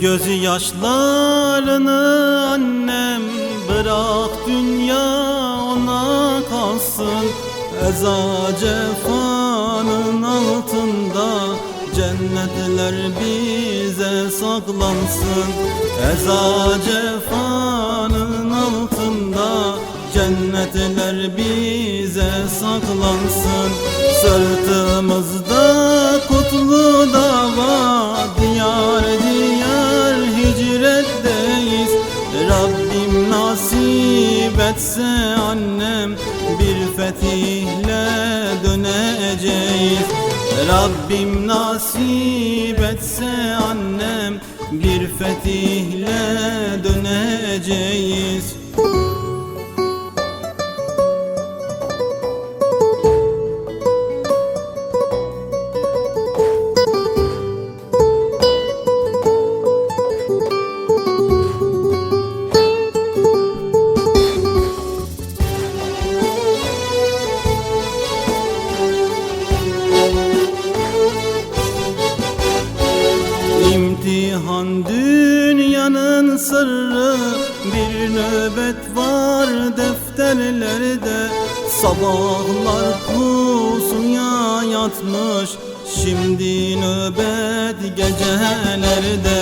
gözü yaşlarını annem Bırak dünya ona kalsın. Eza cefanın altında Cennetler bize saklansın. Eza cefanın altında Cennetler bize saklansın. Sırtımızda kutlu dava Diyar diyar etse annem Bir fetihle döneceğiz Rabbim nasip etse annem Bir fetihle döneceğiz var defterlerde. Sabahlar pusuya yatmış. Şimdi nöbet gecelerde.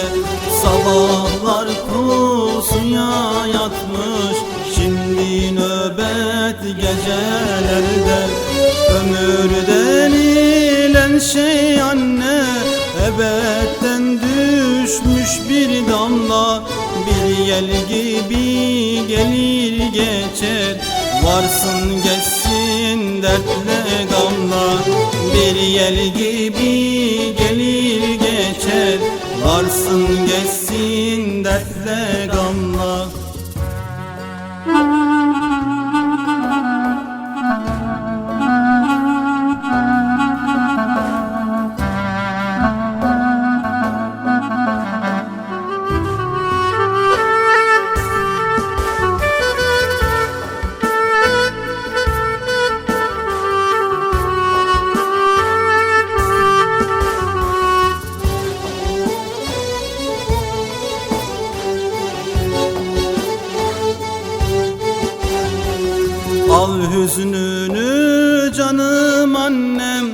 Sabahlar pusuya yatmış. Şimdi nöbet gecelerde. Ömür denilen şey anne. Ebedden düşmüş bir damla yel gibi gelir geçer. Varsın geçsin dertle gamla Bir yel gibi gelir geçer. Varsın geçsin dertle gamla Al hüznünü canım annem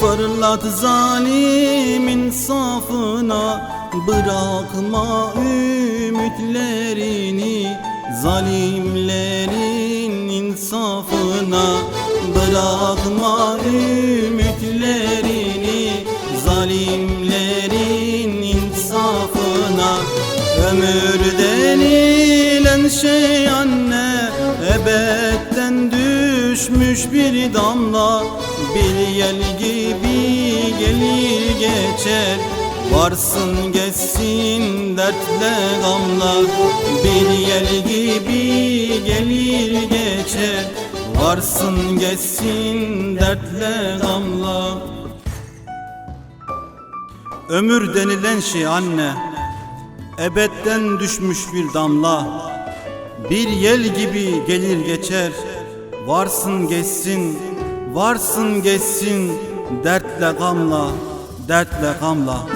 Fırlat zalim insafına Bırakma ümitlerini Zalimlerin insafına. Bırakma ümitlerini Zalimlerin insafına. Ömür denilen şey anne Ebedden düşmüş bir damla Bir yel gibi gelir geçer. Varsın geçsin dertle gamla Bir yel gibi gelir geçer. Varsın geçsin dertle gamla Ömür denilen şey anne Ebedden düşmüş bir damla. Bir yel gibi gelir geçer Varsın geçsin Varsın geçsin Dertle gamla Dertle gamla